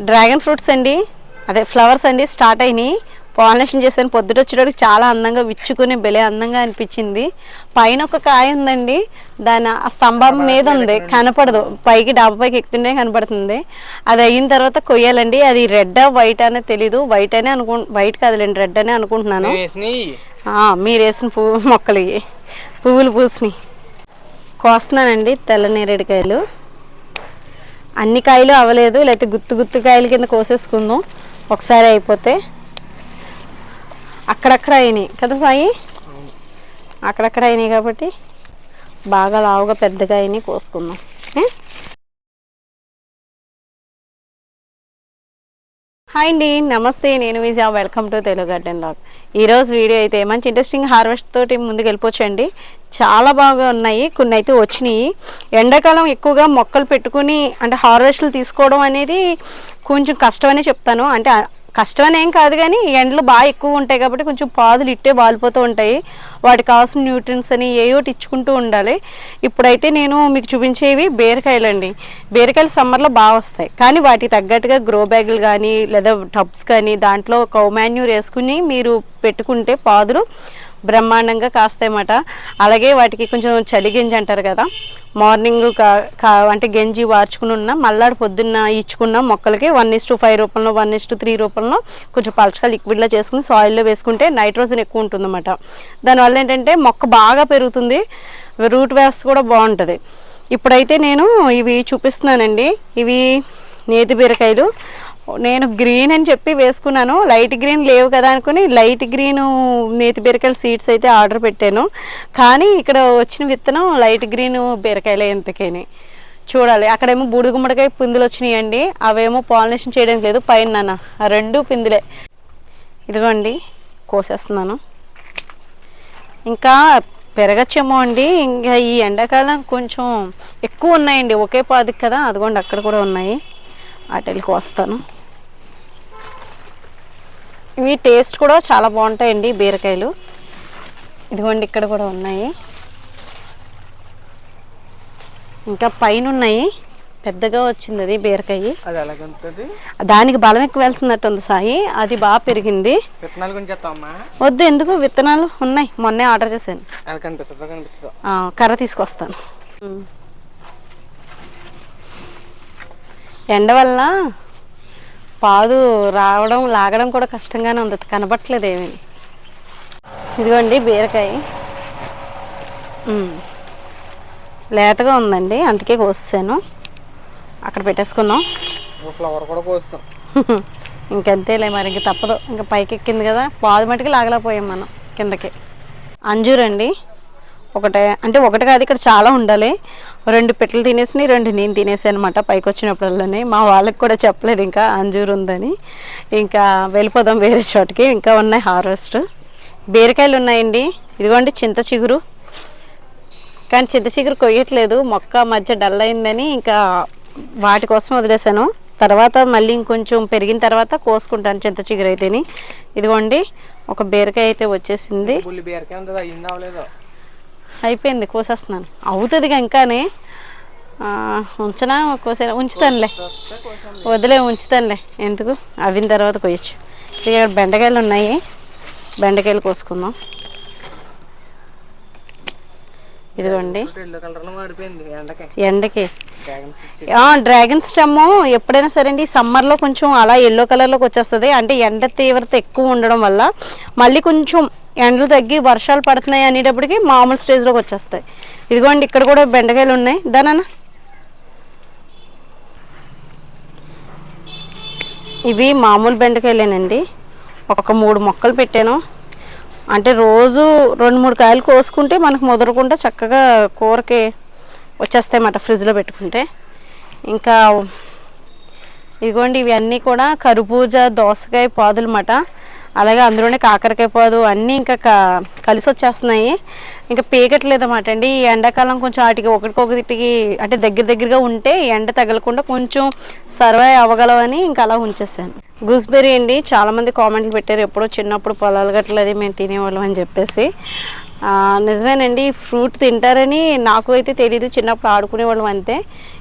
Dragon fruits అండి. అదే flowers అండి స్టార్ట్ అయినాయి. పాలినేషన్ చేశాను. పొద్దుట వచ్చేటప్పుడు చాలా అందంగా విచ్చుకుని భలే అందంగా అనిపించింది. పైన ఒక కాయ ఉందండి. దాని ఆ స్తంభం మీద ఉంది. కనపడదు. పైకి డాబా పైకి ఎక్కుతుంటే కనపడుతుంది. అది అయిన తర్వాత కొయ్యాలండి. అది రెడ్ వైట్ అనే తెలీదు. వైట్ అనే అనుకు వైట్ కాదులేండి. రెడ్ అనే అనుకుంటున్నాను. మీరు వేసిన పువ్వు మొక్కలు పువ్వులు పూసినాయి. కోస్తున్నానండి తెల్ల నేరేడుకాయలు అన్ని కాయలు అవ్వలేదు లేకపోతే గుత్తు గుత్తు కాయల కింద కోసేసుకుందాం. ఒకసారి అయిపోతే అక్కడక్కడ అయినాయి. కదా సాయి? అక్కడక్కడ అయినాయి కాబట్టి బాగా లావుగా పెద్దగా అయినాయి కోసుకుందాం. హాయ్ అండి నమస్తే నేను Vijaya welcome to Telugu garden log ఈరోజు వీడియో అయితే మంచి ఇంట్రెస్టింగ్ హార్వెస్ట్ తోటి ముందుకు వెళ్ళిపోవచ్చండి. చాలా బాగా ఉన్నాయి. కొన్ని అయితే వచ్చినాయి. ఎండాకాలం ఎక్కువగా మొక్కలు పెట్టుకుని అంటే హార్వెస్ట్లు తీసుకోవడం అనేది కొంచెం కష్టమనే చెప్తాను. అంటే కష్టమని ఏం కాదు కానీ ఎండలు బాగా ఎక్కువ ఉంటాయి కాబట్టి కొంచెం పాదులు ఇట్టే బాలిపోతూ ఉంటాయి. వాటికి కావాల్సిన న్యూట్రియన్స్ అని ఏయోటి ఇచ్చుకుంటూ ఉండాలి. ఇప్పుడైతే నేను మీకు చూపించేవి బీరకాయలు అండి బీరకాయలు సమ్మర్లో బాగా వస్తాయి. కానీ వాటికి తగ్గట్టుగా గ్రో బ్యాగులు కానీ లేదా టబ్స్ కానీ దాంట్లో కౌమాన్యూర్ వేసుకుని మీరు పెట్టుకుంటే పాదులు బ్రహ్మాండంగా కాస్తాయన్నమాట అలాగే వాటికి కొంచెం చలి గింజ అంటారు కదా మార్నింగ్ కా కా అంటే గంజి వార్చుకుని ఉన్న మళ్ళాడు పొద్దున్న ఇచ్చుకున్న మొక్కలకి వన్ ఇస్ టు ఫైవ్ రూపంలో వన్ ఇస్ టు త్రీ రూపంలో కొంచెం పలచగా లిక్విడ్లో చేసుకుని సాయిల్లో వేసుకుంటే నైట్రోజన్ ఎక్కువ ఉంటుందన్నమాట. దానివల్ల ఏంటంటే మొక్క బాగా పెరుగుతుంది రూట్ వ్యాస్ కూడా బాగుంటుంది. ఇప్పుడైతే నేను ఇవి చూపిస్తున్నానండి. ఇవి నేతి బీరకాయలు. నేను గ్రీన్ అని చెప్పి వేసుకున్నాను. లైట్ గ్రీన్ లేవు కదా అనుకుని లైట్ గ్రీన్ నేతి బీరకాయల సీడ్స్ అయితే ఆర్డర్ పెట్టాను. కానీ ఇక్కడ వచ్చిన విత్తనం లైట్ గ్రీన్ బీరకాయలే ఇంతకేని. చూడాలి. అక్కడేమో బూడిగుమ్మడికాయ పిందులు వచ్చినాయండి. అవేమో పాలినేషన్ చేయడానికి లేదు. పైన నాన్న ఆ రెండు పిందులే. ఇదిగోండి కోసేస్తున్నాను. ఇంకా పెరగచ్చేమో అండి. ఇంకా ఈ ఎండాకాలం కొంచెం ఎక్కువ ఉన్నాయండి. ఒకే పాదికి కదా. అదిగోండి అక్కడ కూడా ఉన్నాయి. వాటికి వస్తాను ఇవి టేస్ట్ కూడా చాలా బాగుంటాయండి బీరకాయలు. ఇదిగోండి ఇక్కడ కూడా ఉన్నాయి. ఇంకా పైన ఉన్నాయి పెద్దగా వచ్చింది అది బీరకాయ. దానికి బలం ఎక్కువ వెళ్తున్నట్టు ఉంది సాయి. అది బాగా పెరిగింది. వద్దు ఎందుకు? విత్తనాలు ఉన్నాయి. మొన్నే ఆర్డర్ చేశాను. కర్ర తీసుకొస్తాను. ఎండ వల్ల పాదు రావడం లాగడం కూడా కష్టంగానే ఉంది. కనబట్టలేదు ఏమీ. ఇదిగోండి బీరకాయ. లేతగా ఉందండి అందుకే కోసేసాను. అక్కడ పెట్టేసుకుందాం. ఓ ఫ్లవర్ కూడా కోస్తాం. ఇంకంతేలే మరి ఇంక తప్పదు. ఇంకా పైకి ఎక్కింది కదా పాదు మటుకి లాగలేకపోయాం మనం కిందకి. అంజూర్ అండి ఒకటే అంటే ఒకటి కాదు ఇక్కడ చాలా ఉండాలి. రెండు పెట్టలు తినేసి రెండు నేను తినేసాను అనమాట పైకి వచ్చినప్పుడల్లానే మా వాళ్ళకి కూడా చెప్పలేదు ఇంకా అంజూరు ఉందని. ఇంకా వెళ్ళిపోదాం వేరే చోటుకి. ఇంకా ఉన్నాయి హార్వెస్ట్. బీరకాయలు ఉన్నాయండి. ఇదిగోండి చింత చిగురు. కానీ చింత చిగురు కొయ్యట్లేదు. మొక్క మధ్య డల్ అయిందని ఇంకా వాటి కోసం వదిలేసాను. తర్వాత మళ్ళీ ఇంకొంచెం పెరిగిన తర్వాత కోసుకుంటాను చింత చిగురు అయితేని. ఇదిగోండి ఒక బీరకాయ అయితే వచ్చేసింది. అయిపోయింది కోసేస్తున్నాను. అవుతుంది ఇంకానే. ఉంచనా కోసే ఉంచుతానులే. వదిలే ఉంచుతానులే. ఎందుకు? అవిన తర్వాత కొయ్యచ్చు. ఇక్కడ బెండకాయలు ఉన్నాయి. బెండకాయలు కోసుకుందాం. ఇదిగోండి. ఎండకి. డ్రాగన్ స్టెమ్ ఎప్పుడైనా సరే అండి సమ్మర్లో కొంచెం అలా ఎల్లో కలర్లోకి వచ్చేస్తుంది. అంటే ఎండ తీవ్రత ఎక్కువ ఉండడం వల్ల మళ్ళీ కొంచెం ఎండలు తగ్గి వర్షాలు పడుతున్నాయి అనేటప్పటికి మామూలు స్టేజ్లోకి వచ్చేస్తాయి. ఇదిగోండి ఇక్కడ కూడా బెండకాయలు ఉన్నాయి. దానన్న ఇవి మామూలు బెండకాయలేనండి. ఒక మూడు మొక్కలు పెట్టాను. అంటే రోజు రెండు మూడు కాయలు కోసుకుంటే మనకు ముదరకుండా చక్కగా కూరకి వచ్చేస్తాయన్నమాట ఫ్రిడ్జ్లో పెట్టుకుంటే. ఇంకా ఇదిగోండి ఇవన్నీ కూడా కర్బూజా దోసకాయ పాదులు అన్నమాట అలాగే అందులోనే కాకరకాయ పాదు అన్నీ ఇంకా క- కలిసి వచ్చేస్తున్నాయి. ఇంకా పీకట్లేదన్నమాట అండి. ఈ ఎండాకాలం కొంచెం వాటికి ఒకటికొకటికి అంటే దగ్గర దగ్గరగా ఉంటే ఎండ తగలకుండా కొంచెం సర్వే అవ్వగలవని ఇంకా అలా ఉంచేసాను. గూస్బెర్రీ అండి చాలామంది కామెంట్లు పెట్టారు ఎప్పుడో చిన్నప్పుడు పొలాలు గట్లది మేము తినేవాళ్ళం అని చెప్పేసి. నిజమేనండి ఫ్రూట్ తింటారని నాకు అయితే తెలీదు చిన్నప్పుడు ఆడుకునేవాళ్ళం అంతే.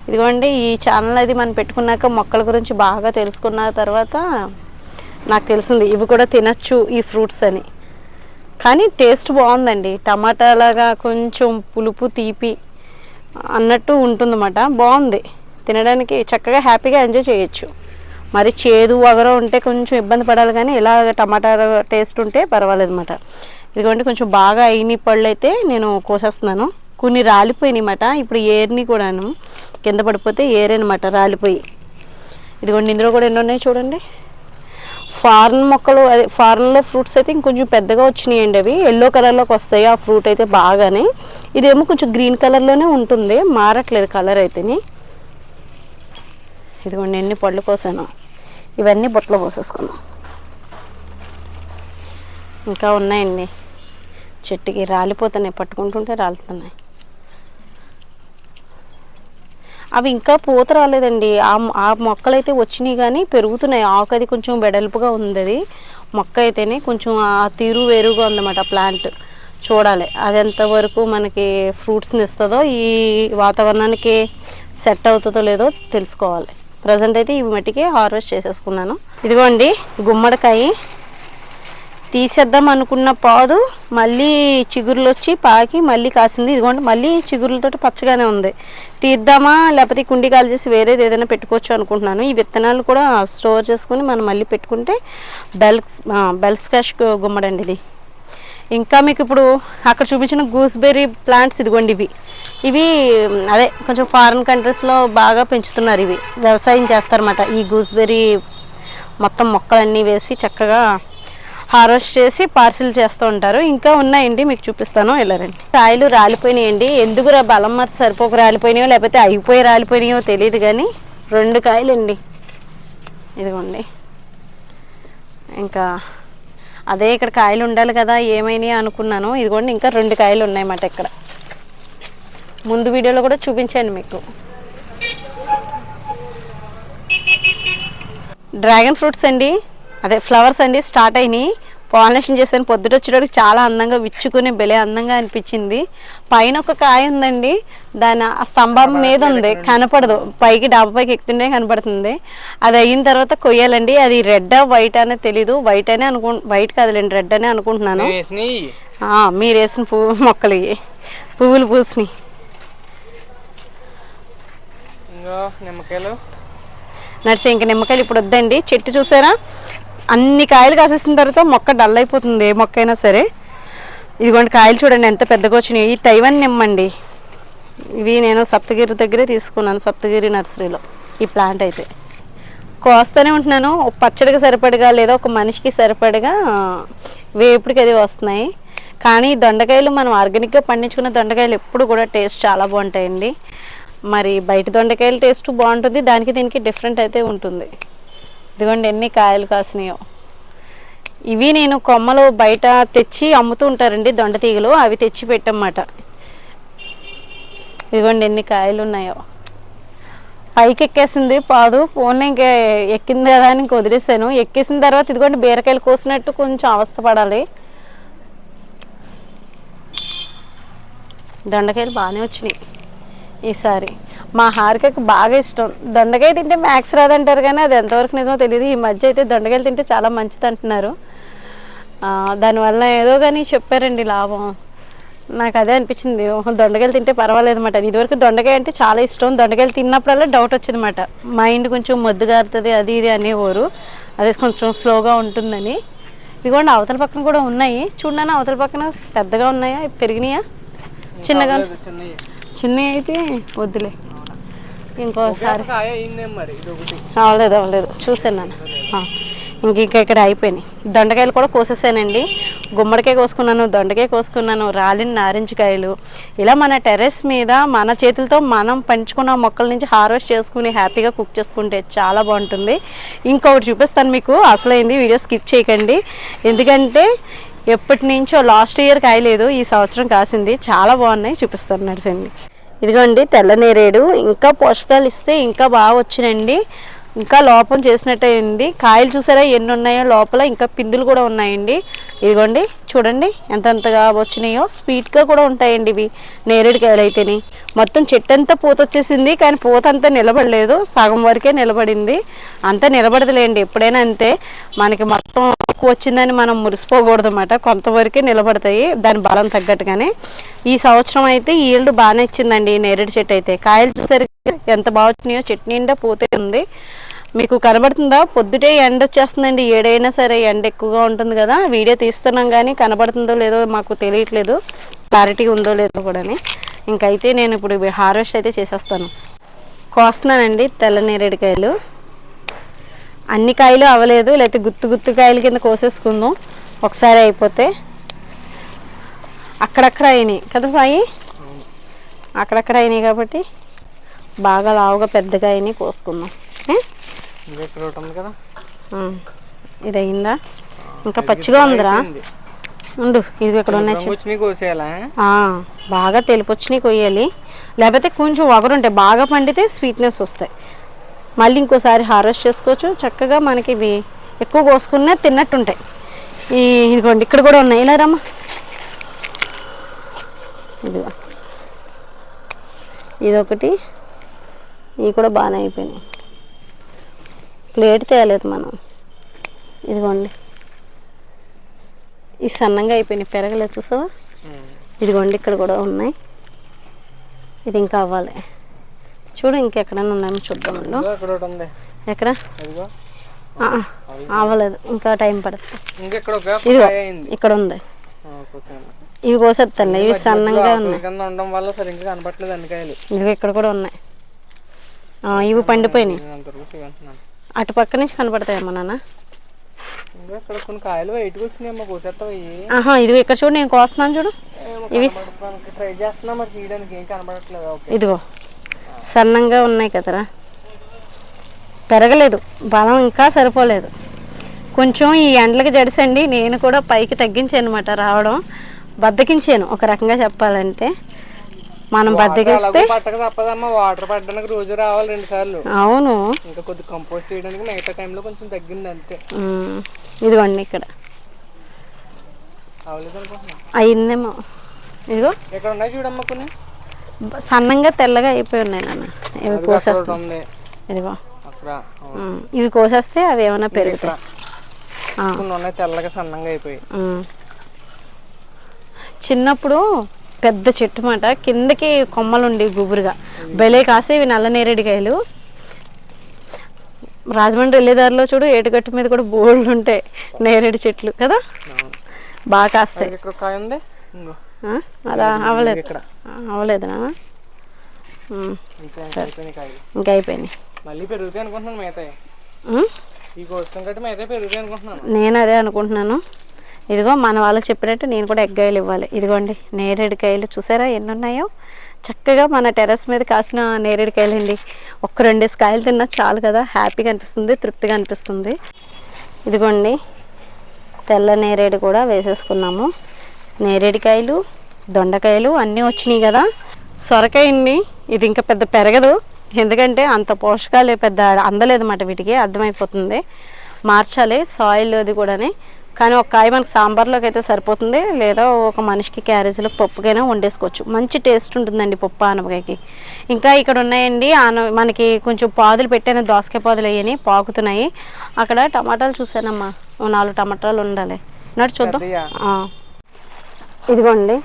ఇదిగోండి ఈ ఛానల్ అది మనం పెట్టుకున్నాక మొక్కల గురించి బాగా తెలుసుకున్న తర్వాత నాకు తెలిసింది. ఇవి కూడా తినచ్చు ఈ ఫ్రూట్స్ అని. కానీ టేస్ట్ బాగుందండి. టమాటా లాగా కొంచెం పులుపు తీపి అన్నట్టు ఉంటుందన్నమాట. బాగుంది. తినడానికి చక్కగా హ్యాపీగా ఎంజాయ్ చేయొచ్చు. మరి చేదు వగర ఉంటే కొంచెం ఇబ్బంది పడాలి కానీ ఇలా టమాటా టేస్ట్ ఉంటే పర్వాలేదు అనమాట ఇదిగోండి కొంచెం బాగా అయిన పళ్ళు అయితే నేను కోసేస్తున్నాను. కొన్ని రాలిపోయినాయి ఇప్పుడు ఏర్ని కూడాను కింద పడిపోతే ఏరనమాట రాలిపోయి. ఇదిగోండి ఇందులో కూడా ఎన్ని ఉన్నాయి చూడండి. ఫారెన్ మొక్కలు అదే ఫారెన్లో ఫ్రూట్స్ అయితే ఇంకొంచెం పెద్దగా వచ్చినాయండి అవి. ఎల్లో కలర్లోకి వస్తాయి ఆ ఫ్రూట్ అయితే బాగానే. ఇదేమో కొంచెం గ్రీన్ కలర్లోనే ఉంటుంది. మారట్లేదు కలర్ అయితేని. ఇదిగోండి ఎన్ని పళ్ళు కోసాను. ఇవన్నీ బొట్టలో పోసేసుకున్నాం ఇంకా ఉన్నాయండి. చెట్టుకి రాలిపోతున్నాయి. పట్టుకుంటుంటే రాలుతున్నాయి. అవి ఇంకా పూత రాలేదండి. ఆ ఆ మొక్కలు అయితే వచ్చినాయి కానీ పెరుగుతున్నాయి. ఆకు అది కొంచెం వెడల్పుగా ఉంది అది. మొక్క అయితేనే కొంచెం ఆ తీరు వేరుగా ఉందన్నమాట ప్లాంట్. చూడాలి. అది ఎంతవరకు మనకి ఫ్రూట్స్ని ఇస్తుందో ఈ వాతావరణానికి సెట్ అవుతుందో లేదో తెలుసుకోవాలి. ప్రజెంట్ అయితే ఇవి మట్టికి హార్వెస్ట్ చేసేసుకున్నాను. ఇదిగోండి గుమ్మడికాయ. తీసేద్దాం అనుకున్న పాదు మళ్ళీ చిగురులు వచ్చి పాకి మళ్ళీ కాసింది. ఇదిగోండి మళ్ళీ చిగురులతో పచ్చగానే ఉంది. తీద్దామా? లేకపోతే కుండి కాలు చేసి వేరేది ఏదైనా పెట్టుకోవచ్చు అనుకుంటున్నాను. ఈ విత్తనాలు కూడా స్టోర్ చేసుకుని మనం మళ్ళీ పెట్టుకుంటే బెల్స్ బెల్స్ క్యాష్ గుమ్మడండి ఇది. ఇంకా మీకు ఇప్పుడు అక్కడ చూపించిన గూస్బెర్రీ ప్లాంట్స్ ఇదిగోండి ఇవి. ఇవి అదే కొంచెం ఫారిన్ కంట్రీస్లో బాగా పెంచుతున్నారు ఇవి. వ్యవసాయం చేస్తారన్నమాట. ఈ గూస్బెర్రీ మొత్తం మొక్కలన్నీ వేసి చక్కగా హార్వెస్ట్ చేసి పార్సిల్ చేస్తూ ఉంటారు. ఇంకా ఉన్నాయండి మీకు చూపిస్తాను. వెళ్ళరండి కాయలు రాలిపోయినాయండి. ఎందుకురా బలం మరి సరిపోక రాలిపోయినాయో లేకపోతే అయిపోయి రాలిపోయినాయో తెలియదు కానీ రెండు కాయలండి. ఇదిగోండి. ఇంకా అదే ఇక్కడ కాయలు ఉండాలి కదా ఏమైనా అనుకున్నాను. ఇదిగోండి ఇంకా రెండు కాయలు ఉన్నాయన్నమాట ఇక్కడ. ముందు వీడియోలో కూడా చూపించాను మీకు. డ్రాగన్ ఫ్రూట్స్ అండి. అదే ఫ్లవర్స్ అండి స్టార్ట్ అయినాయి. పాలినేషన్ చేశాను. పొద్దుట వచ్చేటప్పుడు చాలా అందంగా విచ్చుకుని భలే అందంగా అనిపించింది. పైన ఒక కాయ ఉందండి. దాని ఆ స్తంభం మీద ఉంది. కనపడదు. పైకి డాబా పైకి ఎక్కుతుండే కనపడుతుంది. అది అయిన తర్వాత కొయ్యాలండి. అది రెడ్ వైట్ అనేది తెలీదు. వైట్ అనే అనుకు వైట్ కాదులేండి. రెడ్ అనే అనుకుంటున్నాను. మీరు వేసిన పువ్వు మొక్కలు పువ్వులు పూసినాయి. నడిచి ఇంక నిమ్మకాయలు ఇప్పుడు వద్దండి. చెట్టు చూసారా? అన్ని కాయలు కాసేసిన తర్వాత మొక్క డల్ అయిపోతుంది ఏ మొక్క అయినా సరే. ఇదిగోండి కాయలు చూడండి ఎంత పెద్దగా వచ్చినాయి. ఈ తైవన్ నిమ్మండి. ఇవి నేను సప్తగిరి దగ్గరే తీసుకున్నాను సప్తగిరి నర్సరీలో. ఈ ప్లాంట్ అయితే. కోస్తూనే ఉంటున్నాను. పచ్చడికి సరిపడగా లేదా ఒక మనిషికి సరిపడగా వేపుడికి అది వస్తున్నాయి. కానీ దొండకాయలు మనం ఆర్గానిక్గా పండించుకున్న దొండకాయలు ఎప్పుడు కూడా టేస్ట్ చాలా బాగుంటాయండి. మరి బయట దొండకాయల టేస్ట్ బాగుంటుంది. దానికి దీనికి డిఫరెంట్ అయితే ఉంటుంది. ఇదిగోండి ఎన్ని కాయలు కాసినాయో. ఇవి నేను కొమ్మలు బయట తెచ్చి అమ్ముతూ ఉంటారండి దొండతీగలు అవి తెచ్చి పెట్టమాట ఇదిగోండి ఎన్ని కాయలు ఉన్నాయో. పైకి ఎక్కేసింది పాదు ఫోన్ ఇంకా ఎక్కింది కదా అని ఇంక వదిలేసాను. ఎక్కేసిన తర్వాత ఇదిగోండి బీరకాయలు కోసినట్టు కొంచెం అవస్థ పడాలి. దొండకాయలు బాగానే వచ్చినాయి ఈసారి. మా హారికకి బాగా ఇష్టం. దొండకాయ తింటే మ్యాక్స్ రాదంటారు కానీ అది ఎంతవరకు నిజమో తెలియదు ఈ మధ్య అయితే దొండకాయలు తింటే చాలా మంచిది అంటున్నారు. దానివల్ల ఏదో కానీ చెప్పారండి లాభం. నాకు అదే అనిపించింది. దొండకాయలు తింటే పర్వాలేదు అనమాట ఇదివరకు దొండకాయ అంటే చాలా ఇష్టం. దొండకాయలు తిన్నప్పుడల్లా డౌట్ వచ్చింది అనమాట మైండ్ కొంచెం మొద్దు గారుతుంది అది ఇది అనేవారు అదే కొంచెం స్లోగా ఉంటుందని. ఇదిగోండి అవతల పక్కన కూడా ఉన్నాయి. చూడండి అవతల పక్కన పెద్దగా ఉన్నాయా? పెరిగినాయా? చిన్నగా? చిన్నవి అయితే వద్దులే. ఇంకోసారి. అవ్వలేదు అవ్వలేదు చూసాను నేను ఆ, ఇంక ఇంకా ఇక్కడ అయిపోయినాయి. దొండకాయలు కూడా కోసేసానండి. గుమ్మడికాయ కోసుకున్నాను దొండకాయ కోసుకున్నాను రాలిన నారింజ కాయలు ఇలా మన టెర్రస్ మీద మన చేతులతో మనం పంచుకున్న మొక్కల నుంచి హార్వెస్ట్ చేసుకుని హ్యాపీగా కుక్ చేసుకుంటే చాలా బాగుంటుంది. ఇంకొకటి చూపిస్తాను మీకు. అసలైంది వీడియో స్కిప్ చేయకండి. ఎందుకంటే ఎప్పటి నుంచో లాస్ట్ ఇయర్ కాయలేదు ఈ సంవత్సరం కాసింది. చాలా బాగున్నాయి. చూపిస్తాను నడిచండి ఇదిగోండి తెల్ల నేరేడు. ఇంకా పోషకాలు ఇస్తే ఇంకా బాగా వచ్చినండి ఇంకా లోపం చేసినట్టయింది కాయలు చూసారా ఎన్ని ఉన్నాయో లోపల. ఇంకా పిందులు కూడా ఉన్నాయండి. ఇదిగోండి చూడండి ఎంత ఎంతగా వచ్చినాయో. స్వీట్గా కూడా ఉంటాయండి ఇవి నేరేడు కాయలు అయితేనే. మొత్తం చెట్టు అంతా పూత వచ్చేసింది కానీ పూత అంతా నిలబడలేదు. సగం వరకే నిలబడింది. అంతా నిలబడదులేండి ఎప్పుడైనా అంతే. మనకి మొత్తం తక్కువ వచ్చిందని మనం మురిసిపోకూడదు అన్నమాట కొంతవరకే నిలబడతాయి దాని బలం తగ్గట్టుగానే. ఈ సంవత్సరం అయితే ఈల్డ్ బాగానే ఇచ్చిందండి ఈ నేరేడు చెట్టు అయితే. కాయలు చూసరికి ఎంత బాగా వచ్చినాయో చెట్టు నిండా పూతే ఉంది. మీకు కనబడుతుందా? పొద్దుటే ఎండ వచ్చేస్తుందండి. ఏడైనా సరే ఎండ ఎక్కువగా ఉంటుంది కదా. వీడియో తీస్తున్నాం కానీ కనబడుతుందో లేదో మాకు తెలియట్లేదు. క్లారిటీ ఉందో లేదో కూడా ఇంకైతే నేను ఇప్పుడు హార్వెస్ట్ అయితే చేసేస్తాను. కోస్తున్నానండి తెల్ల నేరేడుకాయలు అన్ని కాయలు అవ్వలేదు లేకపోతే గుత్తు గుత్తు కాయల కింద కోసేసుకుందాం. ఒకసారి అయిపోతే అక్కడక్కడ అయినాయి. కదా సాయి? అక్కడక్కడ అయినాయి కాబట్టి బాగా లావుగా పెద్దగా అయినాయి కోసుకుందాం. ఇది అయిందా? ఇంకా పచ్చిగా ఉందిరా. ఉంది. ఉండు ఇది ఇక్కడ ఉన్నాయి. బాగా తెలుపు వచ్చినాయి కొయ్యాలి. లేకపోతే కొంచెం వగరుంటాయి. బాగా పండితే స్వీట్నెస్ వస్తాయి. మళ్ళీ ఇంకోసారి హార్వెస్ట్ చేసుకోవచ్చు. చక్కగా మనకి ఇవి ఎక్కువ కోసుకున్నా తిన్నట్టుంటాయి. ఈ ఇదిగోండి ఇక్కడ కూడా ఉన్నాయి. ఇలా రమ్మా. ఇదిగో. ఇదొకటి. ఇవి కూడా బాగానే అయిపోయినాయి. ప్లేట్ తేయలేదు మనం. ఇదిగోండి. ఈ సన్నంగా అయిపోయినాయి. పెరగలేదు చూసావా? ఇదిగోండి ఇక్కడ కూడా ఉన్నాయి. ఇది ఇంకా అవ్వాలి. చూడు ఇంకెక్కడైనా ఉన్నాయో చూద్దామండి ఎక్కడ? అవ్వలేదు ఇంకా టైం పడుతుంది. ఇంకా ఇక్కడ ఇదిగో ఉంది. ఇవి కోసేస్తాను ఇవి సన్నంగా ఉన్నాయి. ఇదిగో ఇక్కడ కూడా ఉన్నాయి. ఇవి పండిపోయినాయి. అటు పక్క నుంచి కనపడతాయమ్మా నాన్న. ఆహా ఇదిగో ఇక్కడ చూడు నేను కోస్తున్నాను చూడు. ఇవి ఇదిగో సన్నంగా ఉన్నాయి కదరా. పెరగలేదు. బలం ఇంకా సరిపోలేదు. కొంచెం ఈ ఎండలకి జడిసండి. నేను కూడా పైకి తగ్గించాను అనమాట రావడం. బద్దకించాను. ఒక రకంగా చెప్పాలంటే. మనం బద్దకిస్తే అలాగే పట్టక తప్పదమ్మా. వాటర్ పట్టడానికి రోజు రావాలి రెండు సార్లు. అవును. ఇంకా కొద్ది కంపోస్ట్ చేయడానికి మిగతా టైంలో కొంచెం తగ్గింది అంతే. ఇదిగోండి ఇక్కడ. అయిందేమో ఇదిగో. ఇక్కడ ఉన్నాయి చూడమ్మా కొన్ని? సన్నంగా తెల్లగా అయిపోయి ఉన్నాయి నాన్న. ఇవి అదిగో అక్కడ ఒకటి కోసేస్తాం. ఉంది. ఇదిగో. ఇవి కోసేస్తే అవి ఏమైనా పెరుగుతాయి. తెల్లగా సన్నంగా అయిపోయి. చిన్నప్పుడు పెద్ద చెట్టు మాట. కిందకి కొమ్మలు ఉండి గుబురుగా భలే కాసేవి నల్ల నేరేడుకాయలు. రాజమండ్రి వెళ్ళే దారిలో చూడు ఏటుగట్టు మీద కూడా బోల్డ్ ఉంటాయి నేరేడు చెట్లు కదా. బాగా కాస్తాయి. అలా అవ్వలేదు. ఇక్కడ. ఆ, అవ్వలేదు నాన్న ఉమ్, ఇంకా అయిపోయినాయి మళ్ళీ పెరుగుతాయి అనుకుంటున్నాను ఈ కోసం పెరుగుతాయి అనుకుంటున్నాను. నేను అదే అనుకుంటున్నాను. ఇదిగో మన వాళ్ళు చెప్పినట్టు నేను కూడా ఎగ్గాయలు ఇవ్వాలి. ఇదిగోండి నేరేడుకాయలు చూసారా ఎన్ని ఉన్నాయో చక్కగా మన టెర్రస్ మీద కాసిన నేరేడుకాయలు అండి ఒక్క రెండేసి కాయలు తిన్నా చాలు కదా. హ్యాపీగా అనిపిస్తుంది తృప్తిగా అనిపిస్తుంది. ఇదిగోండి తెల్ల నేరేడు కూడా వేసేసుకున్నాము. నేరేడుకాయలు దొండకాయలు అన్నీ వచ్చినాయి కదా. సొరకాయ అండి ఇది ఇంకా పెద్ద పెరగదు. ఎందుకంటే అంత పోషకాలు పెద్ద అందలేదు అన్నమాట వీటికి అర్థమైపోతుంది. మార్చాలి సాయిల్ అది కూడాని. కానీ ఒక కాయ మనకి సాంబార్లోకి అయితే సరిపోతుంది లేదా ఒక మనిషికి క్యారేజీలో పప్పుకైనా వండేసుకోవచ్చు. మంచి టేస్ట్ ఉంటుందండి పప్పు ఆనపకాయకి. ఇంకా ఇక్కడ ఉన్నాయండి ఆన మనకి కొంచెం పాదులు పెట్టాను దోసకాయ పాదులు అయ్యని పాకుతున్నాయి. అక్కడ టమాటాలు చూసానమ్మా నాలుగు టమాటాలు ఉండాలి. నడు చూద్దాం. ఇదిగోండి.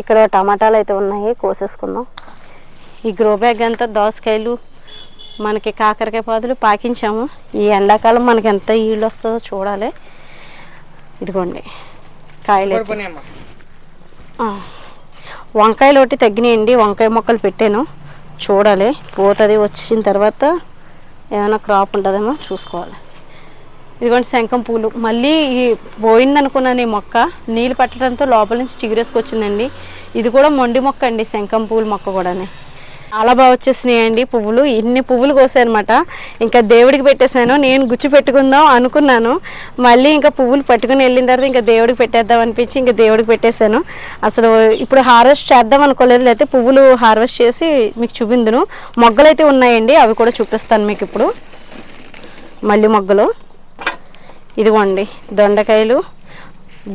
ఇక్కడ టమాటాలు అయితే ఉన్నాయి కోసేసుకుందాం. ఈ గ్రో బ్యాగ్ అంతా దోసకాయలు మనకి కాకరకాయ పాదులు పాకించాము. ఈ ఎండాకాలం మనకి ఎంత ఈళ్ళు వస్తుందో చూడాలి. ఇదిగోండి కాయలు. వంకాయలు ఒకటి తగ్గినాయండి వంకాయ మొక్కలు పెట్టాను. చూడాలి పోతుంది వచ్చిన తర్వాత ఏమైనా క్రాప్ ఉంటుందేమో చూసుకోవాలి. ఇదిగోండి శంఖం పూలు. మళ్ళీ ఈ పోయిందనుకున్నాను ఈ మొక్క నీళ్ళు పట్టడంతో లోపల నుంచి చిగురేసుకొచ్చిందండి. ఇది కూడా మొండి మొక్క అండి శంఖం పూల మొక్క కూడానే. చాలా బాగా వచ్చేసినాయండి పువ్వులు. ఇన్ని పువ్వులు కోసానమాట ఇంకా దేవుడికి పెట్టేశాను. నేను గుచ్చి పెట్టుకుందాం అనుకున్నాను. మళ్ళీ ఇంకా పువ్వులు పట్టుకుని వెళ్ళిన తర్వాత ఇంకా దేవుడికి పెట్టేద్దాం అనిపించి ఇంకా దేవుడికి పెట్టేశాను. అసలు ఇప్పుడు హార్వెస్ట్ చేద్దాం అనుకోలేదు. లేకపోతే పువ్వులు హార్వెస్ట్ చేసి మీకు చూపిందును. మొగ్గలు అయితే ఉన్నాయండి. అవి కూడా చూపిస్తాను మీకు ఇప్పుడు. మల్లి మొగ్గలు. ఇదిగోండి దొండకాయలు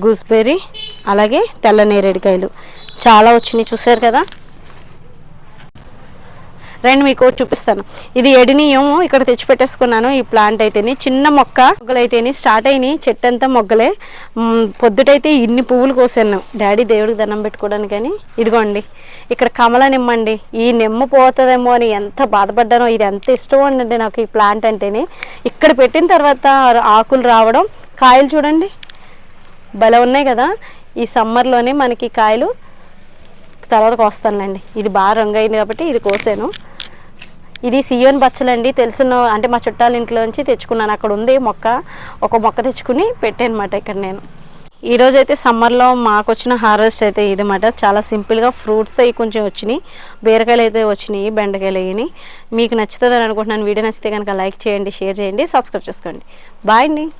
గూస్బెర్రీ అలాగే తెల్ల నేరేడుకాయలు. చాలా వచ్చినాయి చూసారు కదా? రండి మీకు చూపిస్తాను. ఇది ఎడినియం ఇక్కడ తెచ్చి పెట్టేసుకున్నాను ఈ ప్లాంట్ అయితేని చిన్న మొక్క మొగ్గలు స్టార్ట్ అయినాయి. చెట్టు అంతా మొగ్గలే పొద్దుటైతే ఇన్ని పువ్వులు కోసాను. డాడీ దేవుడికి దండం పెట్టుకోవడానికి కానీ ఇదిగోండి ఇక్కడ కమల నిమ్మండి. ఈ నిమ్మ పోతుందేమో అని ఎంత బాధపడ్డానో ఇది ఎంత ఇష్టం అండి నాకు ఈ ప్లాంట్ అంటేనే. ఇక్కడ పెట్టిన తర్వాత ఆకులు రావడం కాయలు చూడండి. భలే ఉన్నాయి కదా. ఈ సమ్మర్లోనే మనకి కాయలు తర్వాత కోస్తానులేండి. ఇది బాగా రంగు అయింది కాబట్టి ఇది కోసాను. ఇది సియోన్ బచ్చలండి. తెలిసిన అంటే మా చుట్టాల ఇంట్లో నుంచి తెచ్చుకున్నాను. అక్కడ ఉంది మొక్క. ఒక మొక్క తెచ్చుకుని పెట్టానమాట ఇక్కడ నేను. ఈరోజు అయితే సమ్మర్లో మాకు వచ్చిన హార్వెస్ట్ అయితే ఇది చాలా సింపుల్గా ఫ్రూట్స్ అవి కొంచెం వచ్చినాయి. బీరకాయలు అయితే వచ్చినాయి బెండకాయలు అయ్యి మీకు నచ్చుతుందని అనుకుంటున్నాను. వీడియో నచ్చితే కనుక లైక్ చేయండి షేర్ చేయండి సబ్స్క్రైబ్ చేసుకోండి. బాయ్ అండి.